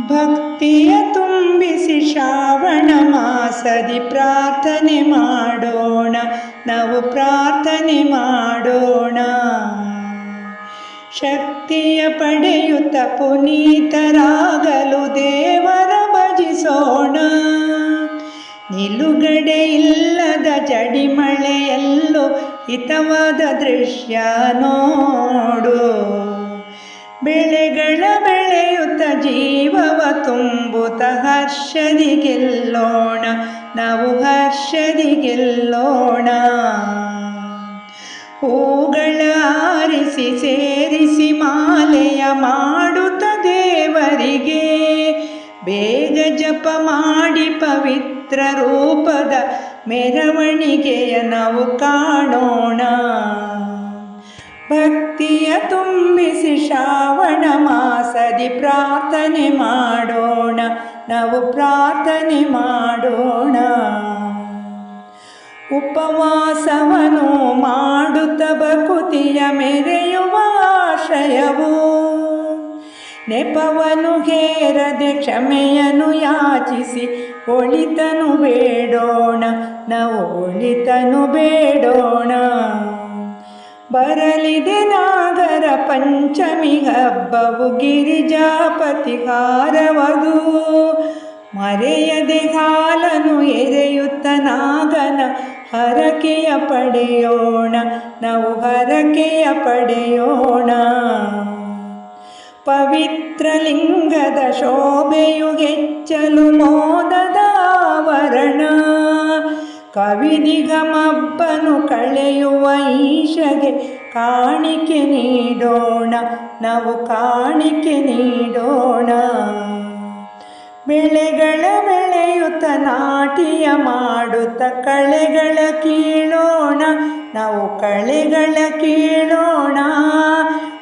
ಭಕ್ತಿಯ ತುಂಬಿಸಿ ಶ್ರಾವಣ ಮಾಸದಿ ಪ್ರಾರ್ಥನೆ ಮಾಡೋಣ, ನಾವು ಪ್ರಾರ್ಥನೆ ಮಾಡೋಣ. ಶಕ್ತಿಯ ಪಡೆಯುತ್ತ ಪುನೀತರಾಗಲು ದೇವರ ಭಜಿಸೋಣ. ನಿಲುಗಡೆ ಇಲ್ಲದ ಜಡಿಮಳೆಯಲ್ಲೂ ಹಿತವಾದ ದೃಶ್ಯ ನೋಡು. ಬೆಳೆಗಳ ಬೆಳೆಯುತ್ತ ಜೀವವ ತುಂಬುತ ಹರ್ಷದಿ ಗೆಲ್ಲೋಣ, ನಾವು ಹರ್ಷದಿ ಗೆಲ್ಲೋಣ. ಹೂಗಳ ಆರಿಸಿ ಸೇರಿಸಿ ಮಾಲೆಯ ಮಾಡುತ್ತ ದೇವರಿಗೆ, ಬೇಗ ಜಪ ಮಾಡಿ ಪವಿತ್ರ ರೂಪದ ಮೆರವಣಿಗೆಯ ನಾವು ಕಾಣೋಣ. ತುಂಬಿಸಿ ಶ್ರಾವಣ ಮಾಸದಿ ಪ್ರಾರ್ಥನೆ ಮಾಡೋಣ. ನಾವು ಪ್ರಾರ್ಥನೆ ಮಾಡೋಣ. ಉಪವಾಸವನು ಮಾಡುತ್ತ ಬಕುತಿಯ ಮೆರೆಯುವ ಆಶಯವು ನೆಪವನು ಹೇರದೆ ಕ್ಷಮೆಯನ್ನು ಯಾಚಿಸಿ ಒಳಿತನು ಬೇಡೋಣ. ನಾವು ಒಳಿತನು ಬೇಡೋಣ. ಬರಲಿದೆ ನಾಗರ ಪಂಚಮಿ ಹಬ್ಬವು ಗಿರಿಜಾಪತಿ ಹಾರವದು ಮರೆಯದೆ ಕಾಲನು ಎರೆಯುತ್ತ ನಾಗನ ಹರಕೆಯ ಪಡೆಯೋಣ, ನಾವು ಹರಕೆಯ ಪಡೆಯೋಣ. ಪವಿತ್ರ ಲಿಂಗದ ಶೋಭೆಯು ಮೋದದ ಆವರಣ ಕವಿದಿಗಮಬ್ಬನು ಕಳೆಯುವ ಈಶಗೆ ಕಾಣಿಕೆ ನೀಡೋಣ, ನಾವು ಕಾಣಿಕೆ ನೀಡೋಣ. ಬೆಳೆಗಳ ಬೆಳೆಯುತ್ತ ನಾಟಿಯ ಮಾಡುತ್ತ ಕಳೆಗಳ ಕೀಳೋಣ, ನಾವು ಕಳೆಗಳ ಕೀಳೋಣ.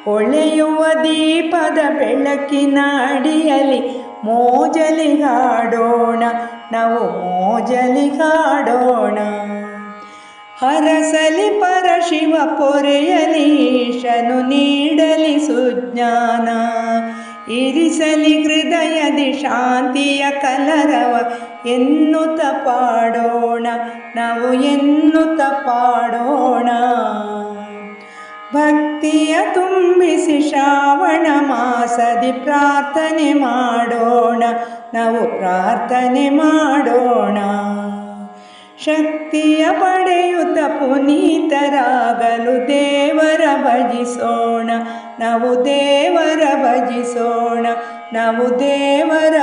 ಹೊಳೆಯುವ ದೀಪದ ಬೆಳಕಿನ ಅಡಿಯಲ್ಲಿ ಮೋಜಲಿಗಾಡೋಣ ನಾವು ಮೋಜಲಿಗಾಡೋಣ ಹರಸಲಿ ಪರಶಿವ ಪೊರೆಯಲಿ ಈಶನು ನೀಡಲಿ ಸುಜ್ಞಾನ. ಇರಿಸಲಿ ಹೃದಯದಿ ಶಾಂತಿಯ ಕಲರವ, ಎನ್ನುತ್ತ ಪಾಡೋಣ, ನಾವು ಎನ್ನುತ್ತ ಪಾಡೋಣ. ಶ್ರಾವಣ ಮಾಸದಿ ಪ್ರಾರ್ಥನೆ ಮಾಡೋಣ. ನಾವು ಪ್ರಾರ್ಥನೆ ಮಾಡೋಣ. ಶಕ್ತಿಯ ಪಡೆಯುತ್ತ ಪುನೀತರಾಗಲು ದೇವರ ಭಜಿಸೋಣ. ನಾವು ದೇವರ ಭಜಿಸೋಣ. ನಾವು ದೇವರ